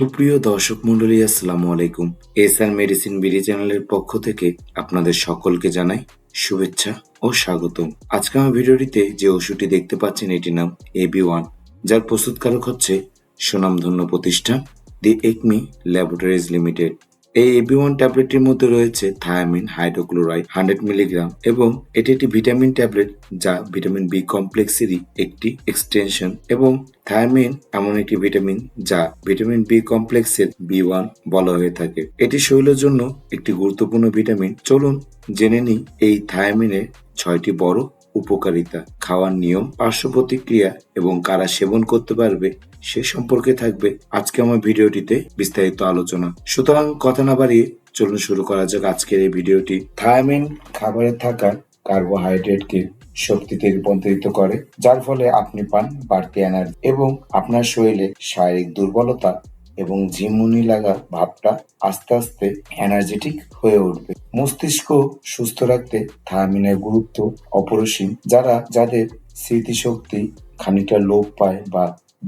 সুপ্রিয় দর্শক মন্ডলী আসসালামু আলাইকুম। এস আর মেডিসিন বিডি চ্যানেলের পক্ষ থেকে আপনাদের সকলকে জানাই শুভেচ্ছা ও স্বাগতম। আজকে আমার ভিডিওটিতে যে ওষুধটি দেখতে পাচ্ছেন, এটির নাম এবি ওয়ান যার প্রস্তুতকারক হচ্ছে সুনামধন্য প্রতিষ্ঠান দি একমি ল্যাবরেটরিজ লিমিটেড এই এবি ওয়ান ট্যাবলেটটির মধ্যে রয়েছে থায়ামিন হাইড্রোক্লোরাইড হান্ড্রেড মিলিগ্রাম এবং এটি একটি ভিটামিন ট্যাবলেট যা ভিটামিন বি কমপ্লেক্সেরই একটি এক্সটেনশন এবং থায়ামিন এমন একটি ভিটামিন যা ভিটামিন বি কমপ্লেক্সের বি ওয়ান বলা হয়ে থাকে। এটি শরীরের জন্য একটি গুরুত্বপূর্ণ ভিটামিন চলুন জেনে নিই এই থায়ামিনের ছয়টি বড় উপকারিতা, খাওয়ার নিয়ম, পার্শ্ব প্রতিক্রিয়া এবং কারা সেবন করতে পারবে সে সম্পর্কে থাকবে আজকে আমার ভিডিওটিতে বিস্তারিত আলোচনা। সুতরাং কথা না বাড়িয়ে চলুন শুরু করা যাক আজকের এই ভিডিওটি। থায়ামিন খাবারে থাকা কার্বোহাইড্রেটকে শক্তিতে রূপান্তরিত করে, যার ফলে আপনি পান বাড়তি এনার্জি এবং আপনার শরীরে শারীরিক দুর্বলতা এবং ঝিমুনি লাগা ভাবটা আস্তে আস্তে এনার্জেটিক হয়ে উঠবে। মস্তিষ্ক সুস্থ রাখতে থায়ামিনের গুরুত্ব অপরিসীম, যারা যাদের স্মৃতিশক্তি খানিকটা লোপ পায় বা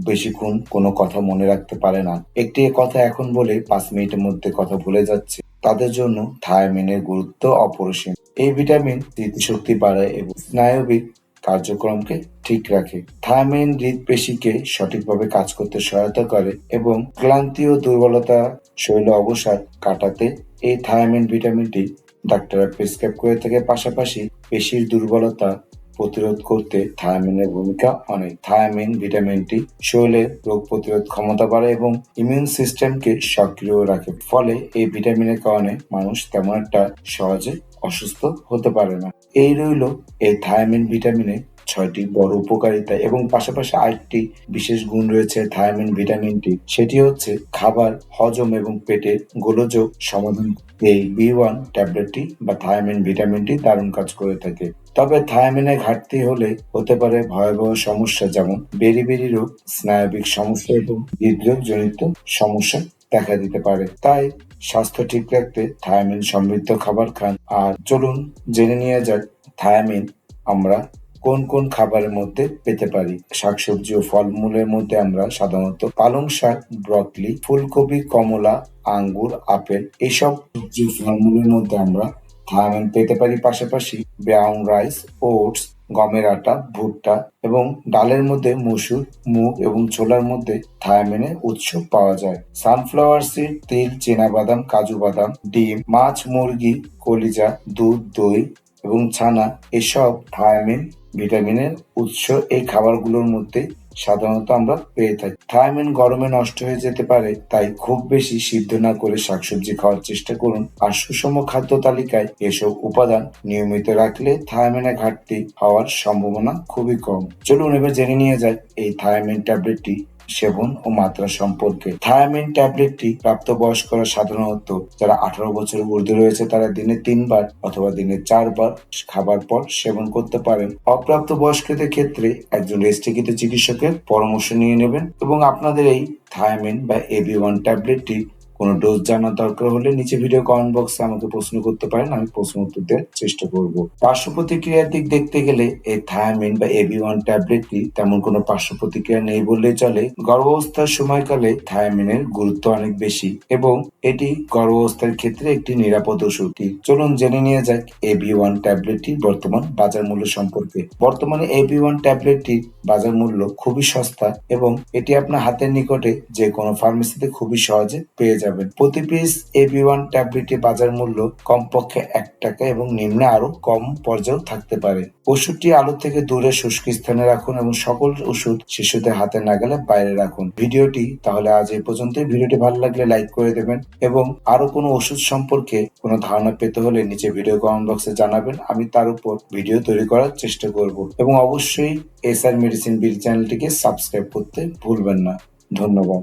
বেশিক্ষণ কোনো কথা মনে রাখতে পারে না। একটি কথা এখন বলে পাঁচ মিনিটের মধ্যে কথা ভুলে যাচ্ছে। তাদের জন্য থায়ামিনের গুরুত্ব অপরিসীম। এই ভিটামিন স্মৃতিশক্তি বাড়ায় এবং স্নায়বিক কার্যক্রমকে ঠিক রাখে। থায়ামিন হৃদপেশিকে সঠিকভাবে কাজ করতে সহায়তা করে এবং ক্লান্তি ও দুর্বলতা শৈল অবসাদ কাটাতে এই থায়ামিন ভিটামিনটি ডাক্তাররা প্রেসক্রাইব করে থাকে। পাশাপাশি পেশির দুর্বলতা প্রতিরোধ করতে থায়ামিনের ভূমিকা অনেক। থায়ামিন ভিটামিনটি শরীরের রোগ প্রতিরোধ ক্ষমতা বাড়ায় এবং ইমিউন সিস্টেমকে সক্রিয় রাখে। ফলে এই ভিটামিনের কারণে মানুষ তেমন একটা সহজে অসুস্থ হতে পারে না। এই রইল এই থায়ামিন ভিটামিনের ছয়টি বড় উপকারিতা এবং পাশাপাশি আরেকটি বিশেষ গুণ রয়েছে থায়ামিন ভিটামিনটি। সেটি হচ্ছে খাবার, হজম এবং পেটের গোলযোগ সমাধান। এই বি ওয়ান ট্যাবলেটটি বা থায়ামিন ভিটামিনটি দারুণ কাজ করে থাকে। তবে থায়ামিনের ঘাটতি হলে হতে পারে ভয়াবহ সমস্যা যেমন বেরি বেরি রোগ, স্নায়বিক সমস্যা এবং হৃদরোগ জনিত সমস্যা দেখা দিতে পারে। তাই স্বাস্থ্য ঠিক রাখতে থায়ামিন সমৃদ্ধ খাবার খান। আর চলুন জেনে নিয়ে যাক থায়ামিন আমরা কোন কোন খাবারের মধ্যে পেতে পারি। শাকসবজি ও ফলমূলের মধ্যে আমরা সাধারণত পালং শাক, ব্রকলি, ফুলকপি, কমলা, আঙ্গুর, আপেল এসব সবজি ফলমূলের মধ্যে আমরা থায়ামিন পেতে পারি। পাশাপাশি ব্রাউন রাইস, ওটস গমের আটা, ভুট্টা এবং ডালের মধ্যে মসুর মুগ এবং ছোলার মধ্যে থায়ামিনের উৎস পাওয়া যায়। সানফ্লাওয়ার সিড, তিল বাদাম কাজু বাদাম, ডিম, মাছ, মুরগি, কলিজা, দুধ, দই এবং ছানা এসব থায়ামিন, ভিটামিনের উৎস। এই খাবারগুলোর মধ্যে সাধারণত আমরা পেয়ে থাকি। থাইমিন গরমে নষ্ট হয়ে যেতে পারে, তাই খুব বেশি সিদ্ধ না করে শাকসবজি খাওয়ার চেষ্টা করুন। আর সুষম খাদ্য তালিকায় এসব উপাদান নিয়মিত রাখলে থায়ামিনের ঘাটতি হওয়ার সম্ভাবনা খুবই কম। চলুন এবার জেনে নিয়ে যায় এই থায়ামিন ট্যাবলেটটি সেবন ও মাত্রা সম্পর্কে। থায়ামিন ট্যাবলেটটি প্রাপ্তবয়স্করা সাধারণত যারা আঠারো বছর ঊর্ধ্বে রয়েছে তারা দিনে তিনবার অথবা দিনে চারবার খাবার পর সেবন করতে পারেন। অপ্রাপ্ত বয়স্কদের ক্ষেত্রে একজন রেস্ট্রিকৃত চিকিৎসকের পরামর্শ নিয়ে নেবেন এবং আপনাদের এই থায়ামিন বা এবি ওয়ান ট্যাবলেটটি কোনো ডোজ জানার দরকার হলে নিচে ভিডিও কমেন্ট বক্সে আমাকে প্রশ্ন করতে পারেন, আমি প্রশ্ন উত্তর দেওয়ার চেষ্টা করব। পার্শ্ব প্রতিক্রিয়ার দিক দেখতে গেলে এই থায়ামিন বা এবি ওয়ান ট্যাবলেটটি তেমন কোনো পার্শ্ব প্রতিক্রিয়া নেই বললেই চলে। গর্ভাবস্থার সময়কালে থায়ামিনের গুরুত্ব অনেক বেশি এবং এটি গর্ভাবস্থার ক্ষেত্রে একটি নিরাপদ ওষুধটি চলুন জেনে নিয়ে যাক এবি ওয়ান ট্যাবলেটটি বর্তমান বাজার মূল্য সম্পর্কে। বর্তমানে এবি ওয়ান ট্যাবলেটটির বাজার মূল্য খুবই সস্তা এবং এটি আপনার হাতের নিকটে যে কোনো ফার্মেসিতে খুবই সহজে পেয়ে যাবে যাবেন প্রতি পিস এবি ওয়ান ট্যাবলেটের বাজার মূল্য কমপক্ষে এক টাকা এবং নিম্নে আরও কম পর্যায়েও থাকতে পারে। ওষুধটি আলো থেকে দূরে শুষ্ক স্থানে রাখুন এবং সকল ওষুধ শিশুদের হাতে না গেলে বাইরে রাখুন। ভিডিওটি তাহলে আজ এই পর্যন্ত ভিডিওটি ভালো লাগলে লাইক করে দেবেন এবং আরও কোনো ওষুধ সম্পর্কে কোনো ধারণা পেতে হলে নিচে ভিডিও কমেন্ট বক্সে জানাবেন। আমি তার উপর ভিডিও তৈরি করার চেষ্টা করব এবং অবশ্যই এস আর মেডিসিন বিল চ্যানেলটিকে সাবস্ক্রাইব করতে ভুলবেন না। ধন্যবাদ।